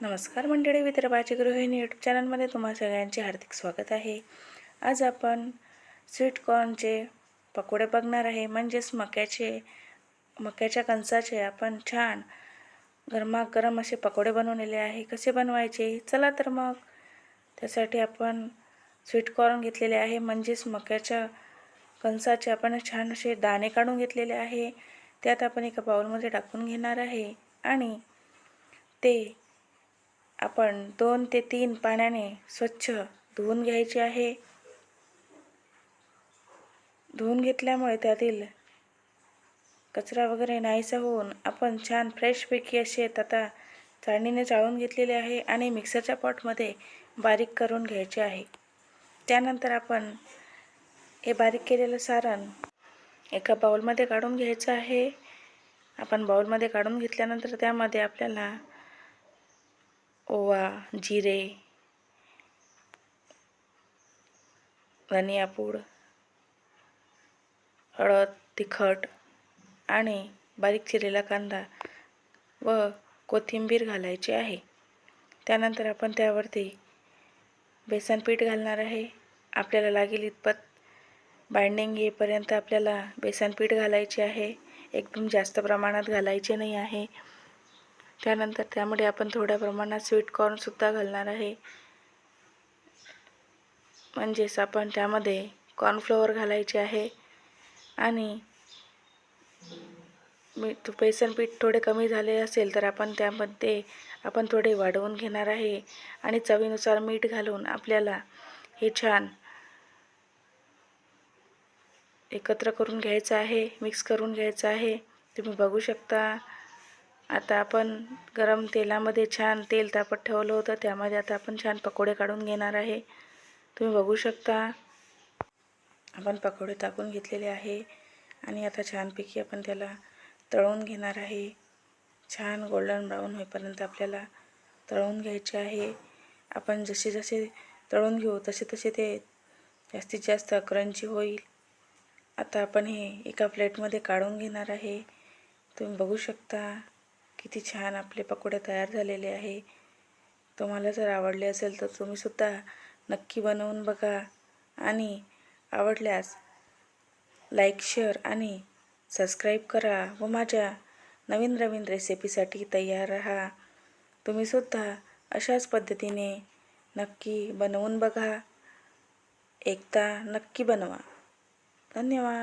नमस्कार मंडळी विदर्भाची गृहिणी यूट्यूब चॅनलमध्ये तुम्हा सगळ्यांचे हार्दिक स्वागत आहे. आज आपण स्वीट कॉर्नचे पकोडे बघणार आहे. म्हणजेच मक्याचे मक्याच्या कणसाचे आपण छान गरमागरम असे पकोडे बनवलेले आहे. कसे बनवायचे? चला तर मग त्यासाठी आपण स्वीट कॉर्न घेतलेले आहे. म्हणजेच मक्याच्या कणसाचे आपण छान असे दाणे काढून घेतलेले आहे. त्यात आपण एका बाउलमध्ये टाकून घेणार आहे. आणि ते आपण दोन ते तीन पाण्याने स्वच्छ धुवून घ्यायचे आहे. धुवून घेतल्यामुळे त्यातील कचरा वगैरे नाहीसा होऊन आपण छान फ्रेशपैकी असे आता चाळणीने चाळून घेतलेले आहे आणि मिक्सरच्या पॉटमध्ये बारीक करून घ्यायचे आहे. त्यानंतर आपण हे बारीक केलेलं सारण एका बाउलमध्ये काढून घ्यायचं आहे. आपण बाउलमध्ये काढून घेतल्यानंतर त्यामध्ये आपल्याला ओवा जिरे धनियापूड हळद तिखट आणि बारीक चिरलेला कांदा व कोथिंबीर घालायची आहे. त्यानंतर आपण त्यावरती बेसन पीठ घालणार आहे. आपल्याला लागेल इतपत बाइंडिंग येईपर्यंत आपल्याला बेसन पीठ घालायचे आहे. एकदम जास्त प्रमाणात घालायचे नाही आहे. त्यानंतर त्यामध्ये आपण थोड्या प्रमाणात स्वीट कॉर्नसुद्धा घालणार आहे. म्हणजेच आपण त्यामध्ये कॉर्नफ्लोअर घालायचे आहे. आणि मीठ बेसन पीठ थोडे कमी झाले असेल तर आपण त्यामध्ये आपण थोडे वाढवून घेणार आहे. आणि चवीनुसार मीठ घालून आपल्याला हे छान एकत्र करून घ्यायचं आहे मिक्स करून घ्यायचं आहे. तुम्ही बघू शकता. आता आपण गरम तेलामध्ये छान तेल तापत ठेवलं होतं त्यामध्ये आता आपण छान पकोडे काढून घेणार आहे. तुम्ही बघू शकता आपण पकोडे टाकून घेतलेले आहे आणि आता छानपैकी आपण त्याला तळून घेणार आहे. छान गोल्डन ब्राऊन होईपर्यंत आपल्याला तळून घ्यायचे आहे. आपण जसे जसे तळून घेऊ तसे तसे ते जास्तीत जास्त क्रंची होईल. आता आपण हे एका प्लेटमध्ये काढून घेणार आहे. तुम्ही बघू शकता. किती छान आपले पकोडे तयार झालेले आहे. तुम्हाला जर आवडले असेल तर तुम्हीसुद्धा नक्की बनवून बघा. आणि आवडल्यास लाईक शेअर आणि सबस्क्राईब करा व माझ्या नवीन नवीन रेसिपीसाठी तयार राहा. तुम्हीसुद्धा अशाच पद्धतीने नक्की बनवून बघा. एकदा नक्की बनवा. धन्यवाद.